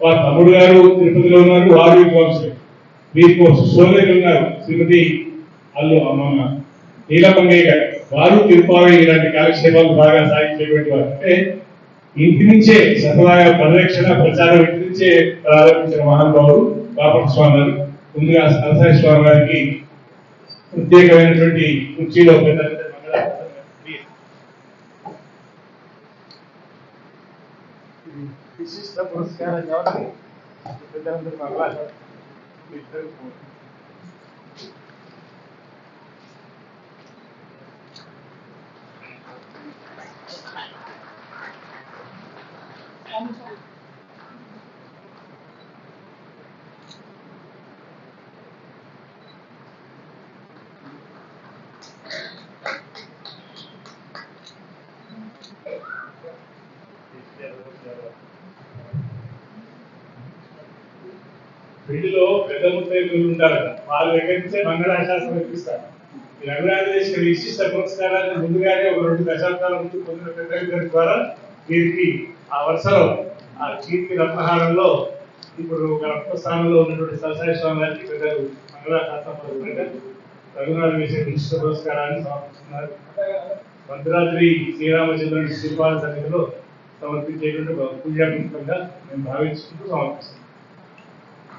వారి తమ్ముడు గారు తిరుపతిలో ఉన్నారు వారు విద్వాంసులు మీకు సోదరులు ఉన్నారు శ్రీమతి అల్లు అమ్మమ్మ. నీలమంగయ్య గారు వారు తిరుపావి ఇలాంటి కాలక్షేపాలు బాగా సాగించేటువంటి వారు. అంటే ఇంటి నుంచే సతదాయ పరిరక్షణ ప్రచారం ఇంటి నుంచే ప్రారంభించిన మహానుభావుడు బాపట స్వామి గారు ముందుగా సరసాయి స్వామి గారికి ప్రత్యేకమైనటువంటి కుర్చీలో పెద్ద పెద్ద మంగళాశాసనం ప్లీజ్. విశిష్ట పురస్కారం కాబట్టి పెద్దలందరూ మంగళాశాసనం ఇద్దరు పెళ్ళిలో పెద్ద ముత్తైదులు ఉంటారట. వాళ్ళ దగ్గర నుంచే మంగళాశాసనం ఇప్పిస్తారు. ఈ రఘునాథేశ్ విశిష్ట పురస్కారాన్ని ముందుగానే ఒక రెండు దశాబ్దాల ముందు పొందిన పెద్దల ద్వారా వీరికి ఆ వరుసలో ఆ కీర్తి రత్నహారంలో ఇప్పుడు గొప్ప స్థానంలో ఉన్నటువంటి సరసాయి స్వామి గారికి పెద్దలు మంగళాశాసనం పలుకుతుండగా రఘునాథ విశిష్ట పురస్కారాన్ని సమర్పిస్తున్నారు. భద్రాద్రి శ్రీరామచంద్రుడి శ్రీపాద సన్నిధిలో సమర్పించేటువంటి ఒక మేము భావించుకుంటూ సమర్పిస్తున్నాం.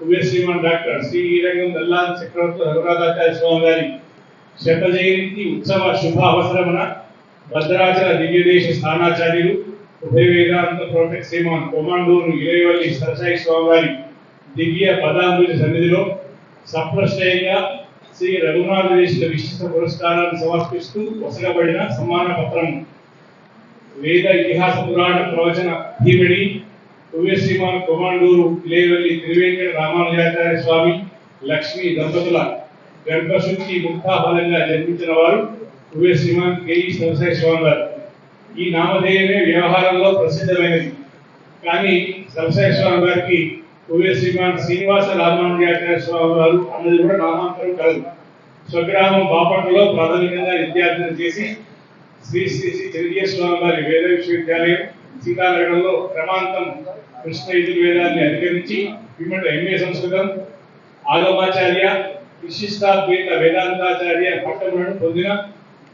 ఉభయ డాక్టర్ శ్రీ ఈరంగం దల్లాన్ చక్రవర్తి రఘునాథాచార్య స్వామి గారి శత జయంతి ఉత్సవ శుభ అవసరమున భద్రాచల దివ్యదేశ స్థానాచార్యులు ఉభయ వేదాంత ప్రొఫెక్ట్ శ్రీమాన్ కొమాండూరు ఇరవల్లి సరసాయి స్వామి గారి దివ్య పదాంబుజ సన్నిధిలో సప్రశ్రయంగా శ్రీ రఘునాథ దేశిక విశిష్ట పురస్కారాన్ని సమర్పిస్తూ వసగబడిన సమ్మాన పత్రం వేద ఇతిహాస పురాణ ప్రవచన భీమిడి ఉభయ కొమాండూరు ఇలేవల్లి తిరువేంకట రామానుజాచార్య స్వామి లక్ష్మి దంపతుల గర్భశుద్ధి ముక్తాఫలంగా జన్మించిన వారు ఉభయ కేఈ సరసాయి స్వామి గారు ఈ నామధేయమే వ్యవహారంలో ప్రసిద్ధమైనది. కానీ సరసాయి స్వామి గారికి ఉభయ శ్రీనివాస రామానుజాచార్య స్వామి గారు అన్నది కూడా నామాంతరం కలదు స్వగ్రామం బాపట్లలో ప్రాథమికంగా విద్యార్థులు చేసి శ్రీ శ్రీ శ్రీ చంద్రీయ స్వామి వారి వేద విశ్వవిద్యాలయం సీతానగరంలో క్రమాంతం కృష్ణ యజుర్వేదాన్ని అధిగమించి పిమ్మట ఎంఏ సంస్కృతం ఆగమాచార్య విశిష్టాద్వైత వేదాంతాచార్య పట్టములను పొందిన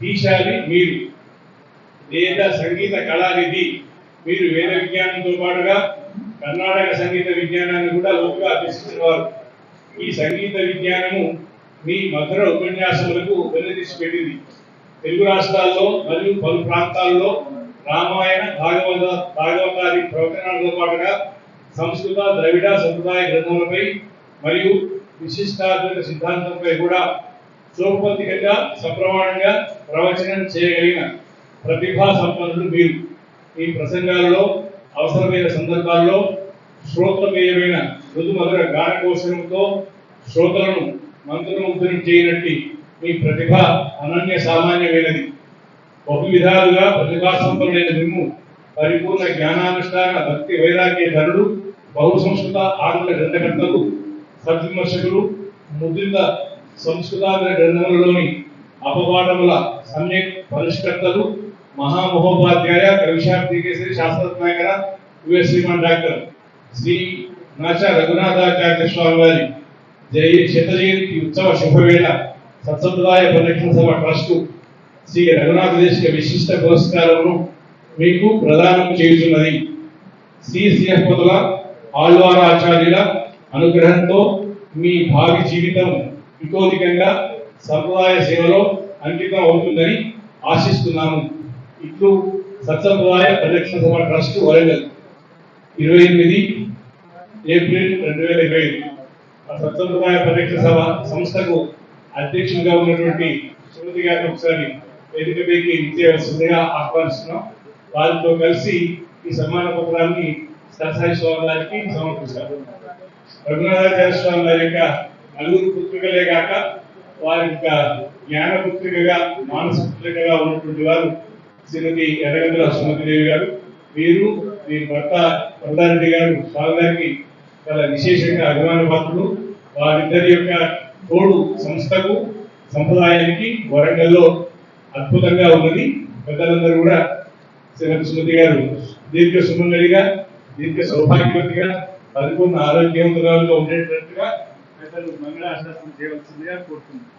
దీశాలి మీరు. వేద సంగీత కళానిధి. మీరు వేద విజ్ఞానంతో పాటుగా కర్ణాటక సంగీత విజ్ఞానాన్ని కూడా లోపుగా అభ్యసించేవారు ఈ సంగీత విజ్ఞానము మీ మధుర ఉపన్యాసములకు వెనుదీసి పెట్టింది. తెలుగు రాష్ట్రాల్లో మరియు పలు ప్రాంతాల్లో రామాయణ భాగవత భాగవతాది ప్రవచనాలతో పాటుగా సంస్కృత ద్రవిడ సంప్రదాయ గ్రంథములపై మరియు విశిష్టాద్వైత సిద్ధాంతంపై కూడా సోపతికంగా సప్రమాణంగా ప్రవచనం చేయగలిగిన ప్రతిభా సంపన్నులు మీరు. ఈ ప్రసంగాలలో అవసరమైన సందర్భాల్లో శ్రోతమేయమైన మృదుమధుర గానకోశంతో శ్రోతలను మంత్రముగ్ధులను చేయనట్టి మీ ప్రతిభ అనన్య సామాన్యమైనది. బహు విధాలుగా ప్రతిభా సంపన్నులైన మిమ్ము పరిపూర్ణ జ్ఞానానుష్ఠాన భక్తి వైరాగ్య ధనుడు బహు సంస్కృత ఆంగ్ల గ్రంథకర్తలు సద్విమర్శకులు ముద్రిత సంస్కృతాంధ్ర గ్రంథములలోని అపవాదముల సమ్యక్ పరిష్కర్తలు మహామహోపాధ్యాయ కవిశాబ్ది కేసరి శాస్త్రజ్ఞాకర యుఎస్ శ్రీమాన్ డాక్టర్ శ్రీ నాచ రఘునాథాచార్య స్వామి వారి జయ శత జయంతి ఉత్సవ శుభవేళ సత్సంప్రదాయ పరిరక్షణ సభ ట్రస్టు శ్రీ రఘునాథ దేశ విశిష్ట పురస్కారమును మీకు ప్రదానం చేయుచున్నది. శ్రీ శ్రీహపతుల ఆళ్వార ఆచార్యుల అనుగ్రహంతో మీ భావి జీవితం వికోధికంగా సంప్రదాయ సేవలో అంకితం అవుతుందని ఆశిస్తున్నాము. ఇట్లు సత్సంప్రదాయ పరిరక్షణ సభ ట్రస్ట్ వరంగల్ ఇరవై ఎనిమిది ఏప్రిల్ రెండు వేల ఇరవై ఐదు. ఆ సత్సంప్రదాయ పరిరక్షణ సభ సంస్థకు అధ్యక్షులుగా ఉన్నటువంటి సుమతి గారిని ఒకసారి వేదిక మీకు ఇచ్చేయాల్సిందిగా ఆహ్వానిస్తున్నాం. వారితో కలిసి ఈ సన్మాన పత్రాన్ని సరసాయి స్వామి గారికి సమర్పిస్తారు రఘునాథాచార్య స్వామి గారి యొక్క నలుగురు పుత్రికలే కాక వారి యొక్క జ్ఞాన పుత్రికగా మానస పుత్రికగా ఉన్నటువంటి వారు శ్రీమతి ఎర్రగందుల సుమతిదేవి గారు వీరు మీ భర్త ప్రధాని గారు స్వామి గారికి చాలా విశేషంగా అభిమాన పాత్రులు. వారిద్దరి యొక్క తోడు సంస్థకు సంప్రదాయానికి వరంగల్లో అద్భుతంగా ఉన్నది. పెద్దలందరూ కూడా శ్రీమతి స్మృతి గారు దీర్ఘ సుమంగళిగా దీర్ఘ సౌభాగ్యవతిగా పరిపూర్ణ ఆరోగ్యవంతురాలుగా ఉండేటట్టుగా పెద్దలు మంగళాశాసనం చేయవలసిందిగా కోరుతున్నాను.